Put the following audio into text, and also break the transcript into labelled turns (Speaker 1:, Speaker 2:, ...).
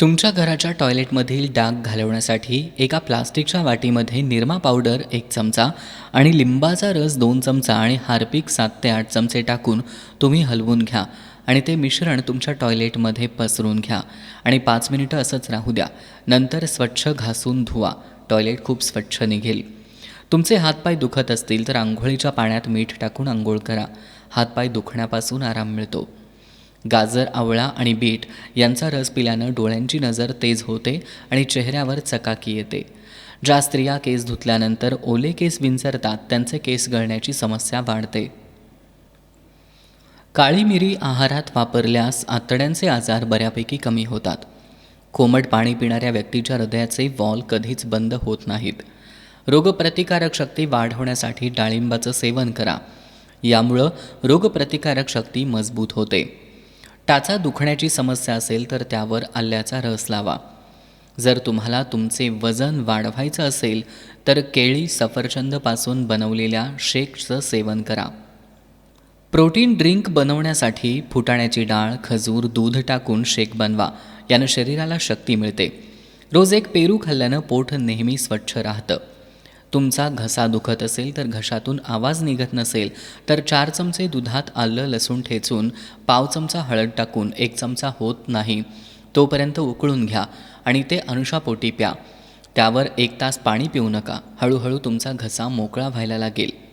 Speaker 1: तुमच्या घराच्या टॉयलेटमधील डाग घालवण्यासाठी एका प्लास्टिकच्या वाटीमध्ये निरमा पावडर एक चमचा आणि लिंबाचा रस दोन चमचा आणि हार्पिक सात ते आठ चमचे टाकून तुम्ही हलवून घ्या आणि ते मिश्रण तुमच्या टॉयलेटमध्ये पसरून घ्या. आणि पाच मिनिटं असंच राहू द्या. नंतर स्वच्छ घासून धुवा. टॉयलेट खूप स्वच्छ निघेल. तुमचे हातपाय दुखत असतील तर आंघोळीच्या पाण्यात मीठ टाकून आंघोळ करा. हातपाय दुखण्यापासून आराम मिळतो. गाजर आवळा आणि बीट यांचा रस पिल्यानं डोळ्यांची नजर तेज होते आणि चेहऱ्यावर चकाकी येते. ज्या स्त्रिया केस धुतल्यानंतर ओले केस विंचरतात त्यांचे केस गळण्याची समस्या वाढते. काळी मिरी आहारात वापरल्यास आतड्यांचे आजार बऱ्यापैकी कमी होतात. कोमट पाणी पिणाऱ्या व्यक्तीच्या हृदयाचे वॉल कधीच बंद होत नाहीत. रोगप्रतिकारक शक्ती वाढवण्यासाठी डाळिंबाचं सेवन करा. यामुळं रोगप्रतिकारक शक्ती मजबूत होते. टाचा दुखण्याची समस्या असेल तर त्यावर आल्याचा रस लावा. जर तुम्हाला तुमचे वजन वाढवायचं असेल तर केळी सफरचंदपासून बनवलेल्या शेकचं सेवन करा. प्रोटीन ड्रिंक बनवण्यासाठी फुटाण्याची डाळ खजूर दूध टाकून शेक बनवा. यानं शरीराला शक्ती मिळते. रोज एक पेरू खाल्ल्यानं पोट नेहमी स्वच्छ राहतं. तुमचा घसा दुखत असेल तर घशातून आवाज निघत नसेल तर चार चमचे दुधात आलं लसूण ठेचून पाव चमचा हळद टाकून एक चमचा होत नाही तोपर्यंत उकळून घ्या आणि ते अनुषापोटी प्या. त्यावर एक तास पाणी पिऊ नका. हळूहळू तुमचा घसा मोकळा व्हायला लागेल.